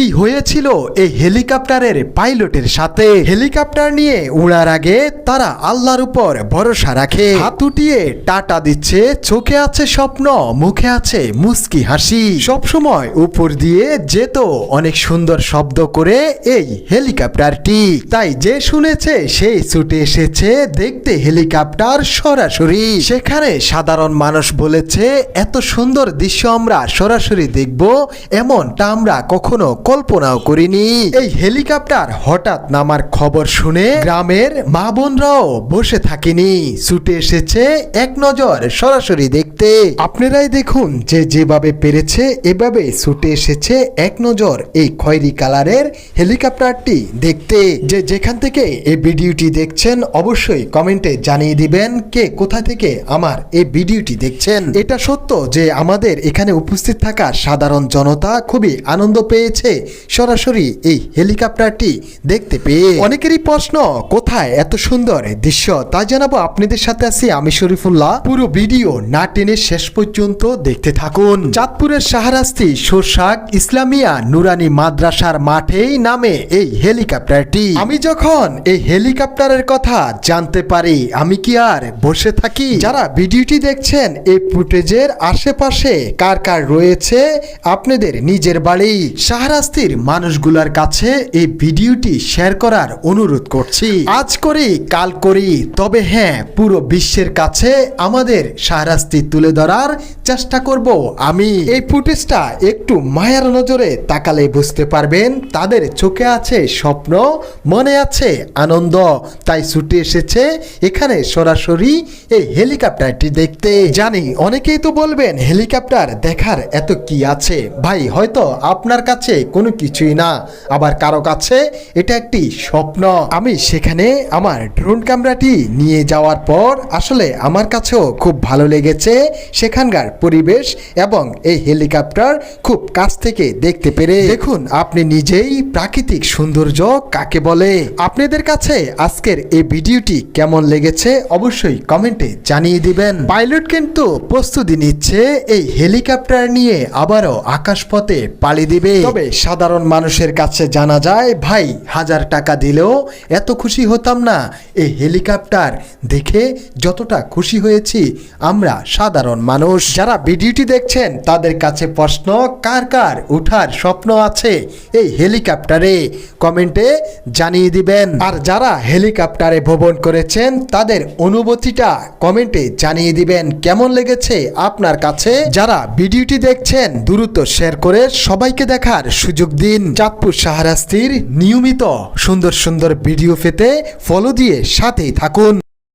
কি হয়েছিল এই হেলিকপ্টারের পাইলটের সাথে? হেলিকপ্টার নিয়ে উড়ার আগে তারা আল্লাহর উপর ভরসা রাখে। হাত উঠিয়ে টাটা দিচ্ছে, চোখে আছে স্বপ্ন, মুখে আছে মুস্কি হাসি। সবসময় উপর দিয়ে যেত অনেক সুন্দর শব্দ করে এই হেলিকপ্টারটি। তাই যে শুনেছে সেই ছুটে এসেছে দেখতে হেলিকপ্টার সরাসরি। সেখানে সাধারণ মানুষ বলেছে, এত সুন্দর দৃশ্য আমরা সরাসরি দেখব, এমনটা আমরা কখনো কল্পনাও করিনি। এই হেলিকপ্টার হঠাৎ নামার খবর শুনে গ্রামের মা বোনরাও বসে থাকেনি। ছুটে এসেছে এক নজর সরাসরি দেখতে। আপনারাই দেখুন যে যেভাবে পেরেছে, এভাবে ছুটে এসেছে এক নজর এই খয়েরি কালারের হেলিকপ্টারটি দেখতে। যে যেখান থেকে এই ভিডিওটি দেখছেন, অবশ্যই কমেন্টে জানিয়ে দিবেন কে কোথা থেকে আমার এই ভিডিওটি দেখছেন। এটা সত্য যে আমাদের এখানে উপস্থিত থাকা সাধারণ জনতা খুবই আনন্দ পেয়েছে। সরাসরি এই হেলিকপ্টারটি দেখতে পেয়ে অনেকেরই প্রশ্ন, কোথায় এত সুন্দর দৃশ্য? তা জানাব আপনাদের সাথে আছি আমি শরীফুল্লাহ। পুরো ভিডিও না টেনে শেষ পর্যন্ত দেখতে থাকুন। চাঁদপুরের শাহরাস্তি সোরশাক ইসলামিয়া নুরানি মাদ্রাসার মাঠেই নামে এই হেলিকপ্টারটি। আমি যখন এই হেলিকপ্টারের কথা জানতে পারি, আমি কি আর বসে থাকি? যারা ভিডিওটি দেখছেন, এই ফুটেজের আশেপাশে কার কার রয়েছে, আপনাদের নিজের বাড়ি। শাহরাস্তির মানুষগুলার কাছে এই ভিডিওটি শেয়ার করার অনুরোধ করছি। আজ করি কাল করি তবে হ্যাঁ পুরো বিশ্বের কাছে আমাদের শাহরাস্তি তুলে ধরার চেষ্টা করব আমি। এই ফুটেজটা একটু মায়ার নজরে তাকালে বুঝতে পারবেন, তাদের চোখে আছে স্বপ্ন, মনে আছে আনন্দ। তাই ছুটে এসেছে এখানে সরাসরি এই হেলিকপ্টারটি দেখতে। জানি অনেকেই তো বলবেন, হেলিকপ্টার দেখার এত কি আছে? ভাই, হয়তো আপনার কাছে কোনো কিছুই না। আবার কারও কাছে এটা একটি স্বপ্ন। আমি সেখানে আমার ড্রোন ক্যামেরাটি নিয়ে যাওয়ার পর আসলে আমার কাছেও খুব ভালো লেগেছে সেখানকার পরিবেশ এবং এই হেলিকপ্টার খুব কাছ থেকে দেখতে পেরে। দেখুন, আপনি নিজেই প্রাকৃতিক সৌন্দর্য কাকে বলে? আপনাদের কাছে আজকের এই ভিডিওটি কেমন লেগেছে অবশ্যই কমেন্টে জানিয়ে দিবেন। পাইলট কিন্তু প্রস্তুতি নিচ্ছে এই হেলিকপ্টার নিয়ে আবারও আকাশপথে পাড়ি দিবে। তবে সাধারণ মানুষের কাছে জানা যায়, ভাই, হাজার টাকা দিলেও এত খুশি হতাম না। এই হেলিকপ্টার দেখে যতটা খুশি হয়েছি, আমরা সাধারণ মানুষ। যারা ভিডিওটি দেখছেন, তাদের কাছে প্রশ্ন, কার কার উঠার স্বপ্ন আছে এই হেলিকপ্টারে? কমেন্টে জানিয়ে দিবেন। আর যারা হেলিকপ্টারে ভ্রমণ করেছেন, তাদের অনুভূতিটা কমেন্টে জানিয়ে দিবেন। কেমন লেগেছে আপনার কাছে? যারা ভিডিওটি দেখছেন, দ্রুত শেয়ার করে সবাইকে দেখার সুযোগ দিন। চাঁদপুর শাহরাস্তির নিয়মিত সুন্দর সুন্দর ভিডিও পেতে ফলো দিয়ে সাথেই থাকুন।